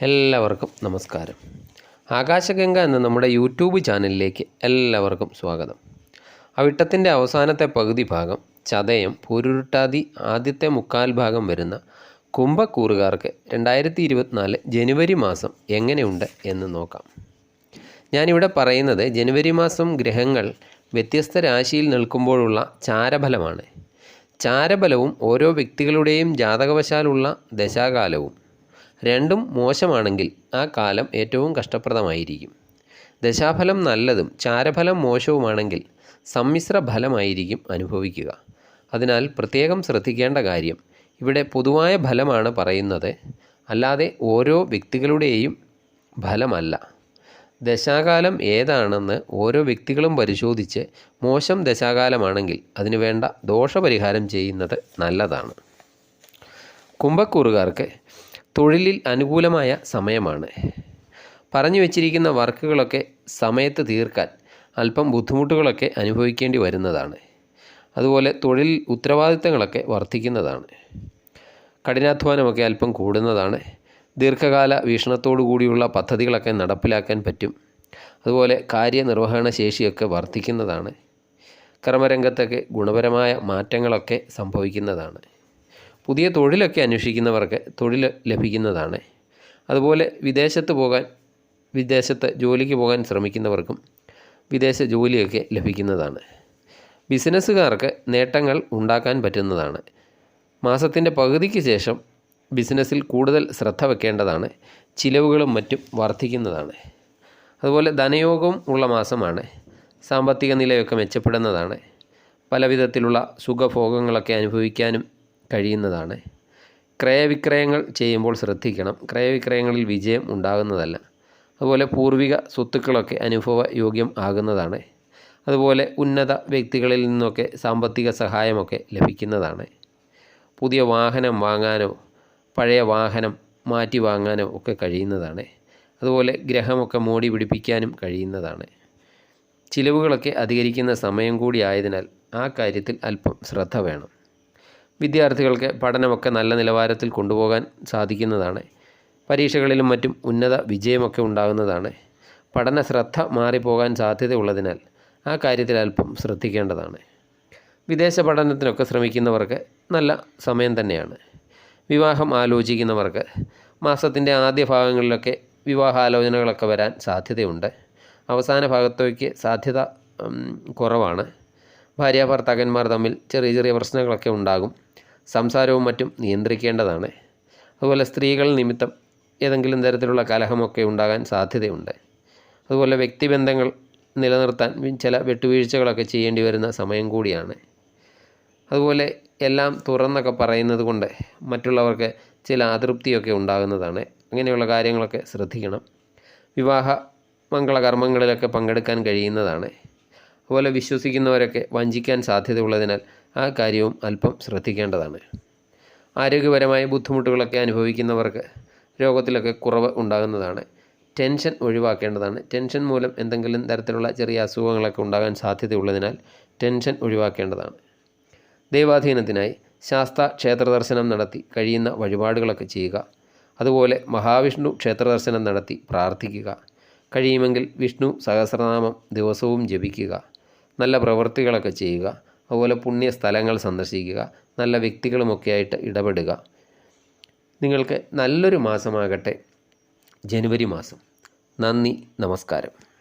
എല്ലാവർക്കും നമസ്കാരം. ആകാശഗംഗ എന്ന നമ്മുടെ യൂട്യൂബ് ചാനലിലേക്ക് എല്ലാവർക്കും സ്വാഗതം. അവിട്ടത്തിന്റെ അവസാനത്തെ പകുതി ഭാഗം ചതയം പൂരുരുട്ടാതി ആദ്യത്തെ മുക്കാൽ ഭാഗം വരുന്ന കുംഭക്കൂറുകാർക്ക് രണ്ടായിരത്തി ഇരുപത്തിനാല് ജനുവരി മാസം എങ്ങനെയുണ്ട് എന്ന് നോക്കാം. ഞാനിവിടെ പറയുന്നത് ജനുവരി മാസം ഗ്രഹങ്ങൾ വ്യത്യസ്ത രാശിയിൽ നിൽക്കുമ്പോഴുള്ള ചാരഫലമാണ്. ചാരഫലവും ഓരോ വ്യക്തികളുടെയും ജാതകവശാലുള്ള ദശാകാലവും. രണ്ടും മോശമാണെങ്കിൽ ആ കാലം ഏറ്റവും കഷ്ടപ്രദമായിരിക്കും. ദശാഫലം നല്ലതും ചാരഫലം മോശവുമാണെങ്കിൽ സമ്മിശ്ര ഫലമായിരിക്കും അനുഭവിക്കുക. അതിനാൽ പ്രത്യേകം ശ്രദ്ധിക്കേണ്ട കാര്യം ഇവിടെ പൊതുവായ ഫലമാണ് പറയുന്നത്. അല്ലാതെ ഓരോ വ്യക്തികളുടെയും ഫലമല്ല. ദശാകാലം ഏതാണെന്ന് ഓരോ വ്യക്തികളും പരിശോധിച്ച് മോശം ദശാകാലമാണെങ്കിൽ അതിനു വേണ്ട ദോഷപരിഹാരം ചെയ്യുന്നത് നല്ലതാണ്. കുംഭക്കൂറുകാർക്ക് തൊഴിലിൽ അനുകൂലമായ സമയമാണ്. പറഞ്ഞു വച്ചിരിക്കുന്ന വർക്കുകളൊക്കെ സമയത്ത് തീർക്കാൻ അല്പം ബുദ്ധിമുട്ടുകളൊക്കെ അനുഭവിക്കേണ്ടി വരുന്നതാണ്. അതുപോലെ തൊഴിൽ ഉത്തരവാദിത്തങ്ങളൊക്കെ വർദ്ധിക്കുന്നതാണ്. കഠിനാധ്വാനമൊക്കെ അല്പം കൂടുന്നതാണ്. ദീർഘകാല വീക്ഷണത്തോടു കൂടിയുള്ള പദ്ധതികളൊക്കെ നടപ്പിലാക്കാൻ പറ്റും. അതുപോലെ കാര്യനിർവഹണ ശേഷിയൊക്കെ വർദ്ധിക്കുന്നതാണ്. കർമ്മരംഗത്തൊക്കെ ഗുണപരമായ മാറ്റങ്ങളൊക്കെ സംഭവിക്കുന്നതാണ്. പുതിയ തൊഴിലൊക്കെ അന്വേഷിക്കുന്നവർക്ക് തൊഴിൽ ലഭിക്കുന്നതാണ്. അതുപോലെ വിദേശത്ത് പോകാൻ വിദേശത്ത് ജോലിക്ക് പോകാൻ ശ്രമിക്കുന്നവർക്കും വിദേശ ജോലിയൊക്കെ ലഭിക്കുന്നതാണ്. ബിസിനസ്സുകാർക്ക് നേട്ടങ്ങൾ ഉണ്ടാക്കാൻ പറ്റുന്നതാണ്. മാസത്തിന്റെ പകുതിക്ക് ശേഷം ബിസിനസ്സിൽ കൂടുതൽ ശ്രദ്ധ വെക്കേണ്ടതാണ് ചിലവുകളും മറ്റും വർദ്ധിക്കുന്നതാണ്. അതുപോലെ ധനയോഗം ഉള്ള മാസമാണ് സാമ്പത്തിക നിലയൊക്കെ മെച്ചപ്പെടുന്നതാണ് പലവിധത്തിലുള്ള സുഖഭോഗങ്ങളൊക്കെ അനുഭവിക്കാനും കഴിയുന്നതാണ്. ക്രയവിക്രയങ്ങൾ ചെയ്യുമ്പോൾ ശ്രദ്ധിക്കണം ക്രയവിക്രയങ്ങളിൽ വിജയം ഉണ്ടാകുന്നതല്ല. അതുപോലെ പൂർവിക സ്വത്തുക്കളൊക്കെ അനുഭവ യോഗ്യം ആകുന്നതാണ്. അതുപോലെ ഉന്നത വ്യക്തികളിൽ നിന്നൊക്കെ സാമ്പത്തിക സഹായമൊക്കെ ലഭിക്കുന്നതാണ്. പുതിയ വാഹനം വാങ്ങാനോ പഴയ വാഹനം മാറ്റി വാങ്ങാനോ ഒക്കെ കഴിയുന്നതാണ്. അതുപോലെ ഗ്രഹമൊക്കെ മോടി പിടിപ്പിക്കാനും കഴിയുന്നതാണ്. ചിലവുകളൊക്കെ അധികരിക്കുന്ന സമയം കൂടി ആയതിനാൽ ആ കാര്യത്തിൽ അല്പം ശ്രദ്ധ വേണം. വിദ്യാർത്ഥികൾക്ക് പഠനമൊക്കെ നല്ല നിലവാരത്തിൽ കൊണ്ടുപോകാൻ സാധിക്കുന്നതാണ്. പരീക്ഷകളിലും മറ്റും ഉന്നത വിജയമൊക്കെ ഉണ്ടാകുന്നതാണ്. പഠന ശ്രദ്ധ മാറിപ്പോകാൻ സാധ്യതയുള്ളതിനാൽ ആ കാര്യത്തിൽ അല്പം ശ്രദ്ധിക്കേണ്ടതാണ്. വിദേശ പഠനത്തിനൊക്കെ ശ്രമിക്കുന്നവർക്ക് നല്ല സമയം തന്നെയാണ്. വിവാഹം ആലോചിക്കുന്നവർക്ക് മാസത്തിന്റെ ആദ്യ ഭാഗങ്ങളിലൊക്കെ വിവാഹാലോചനകളൊക്കെ വരാൻ സാധ്യതയുണ്ട്. അവസാന ഭാഗത്തേക്ക് സാധ്യത കുറവാണ്. ഭാര്യ ഭർത്താക്കന്മാർ തമ്മിൽ ചെറിയ ചെറിയ പ്രശ്നങ്ങളൊക്കെ ഉണ്ടാകും. സംസാരവും മറ്റും നിയന്ത്രിക്കേണ്ടതാണ്. അതുപോലെ സ്ത്രീകൾ നിമിത്തം ഏതെങ്കിലും തരത്തിലുള്ള കലഹമൊക്കെ ഉണ്ടാകാൻ സാധ്യതയുണ്ട്. അതുപോലെ വ്യക്തിബന്ധങ്ങൾ നിലനിർത്താൻ ചില വെട്ടുവീഴ്ചകളൊക്കെ ചെയ്യേണ്ടി വരുന്ന സമയം കൂടിയാണ്. അതുപോലെ എല്ലാം തുറന്നൊക്കെ പറയുന്നത് കൊണ്ട് മറ്റുള്ളവർക്ക് ചില അതൃപ്തിയൊക്കെ ഉണ്ടാകുന്നതാണ്. അങ്ങനെയുള്ള കാര്യങ്ങളൊക്കെ ശ്രദ്ധിക്കണം. വിവാഹ മംഗളകർമ്മങ്ങളിലൊക്കെ പങ്കെടുക്കാൻ കഴിയുന്നതാണ്. അതുപോലെ വിശ്വസിക്കുന്നവരൊക്കെ വഞ്ചിക്കാൻ സാധ്യതയുള്ളതിനാൽ ആ കാര്യവും അല്പം ശ്രദ്ധിക്കേണ്ടതാണ്. ആരോഗ്യപരമായ ബുദ്ധിമുട്ടുകളൊക്കെ അനുഭവിക്കുന്നവർക്ക് രോഗത്തിലൊക്കെ കുറവ് ഉണ്ടാകുന്നതാണ്. ടെൻഷൻ ഒഴിവാക്കേണ്ടതാണ്. ടെൻഷൻ മൂലം എന്തെങ്കിലും തരത്തിലുള്ള ചെറിയ അസുഖങ്ങളൊക്കെ ഉണ്ടാകാൻ സാധ്യതയുള്ളതിനാൽ ടെൻഷൻ ഒഴിവാക്കേണ്ടതാണ്. ദൈവാധീനത്തിനായി ശാസ്ത ക്ഷേത്ര ദർശനം നടത്തി കഴിയുന്ന വഴിപാടുകളൊക്കെ ചെയ്യുക. അതുപോലെ മഹാവിഷ്ണു ക്ഷേത്ര ദർശനം നടത്തി പ്രാർത്ഥിക്കുക. കഴിയുമെങ്കിൽ വിഷ്ണു സഹസ്രനാമം ദിവസവും ജപിക്കുക. നല്ല പ്രവൃത്തികളൊക്കെ ചെയ്യുക. അതുപോലെ പുണ്യ സ്ഥലങ്ങൾ സന്ദർശിക്കുക. നല്ല വ്യക്തികളുമൊക്കെയായിട്ട് ഇടപെടുക. നിങ്ങൾക്ക് നല്ലൊരു മാസമാകട്ടെ. ജനുവരി മാസം. നന്ദി. നമസ്കാരം.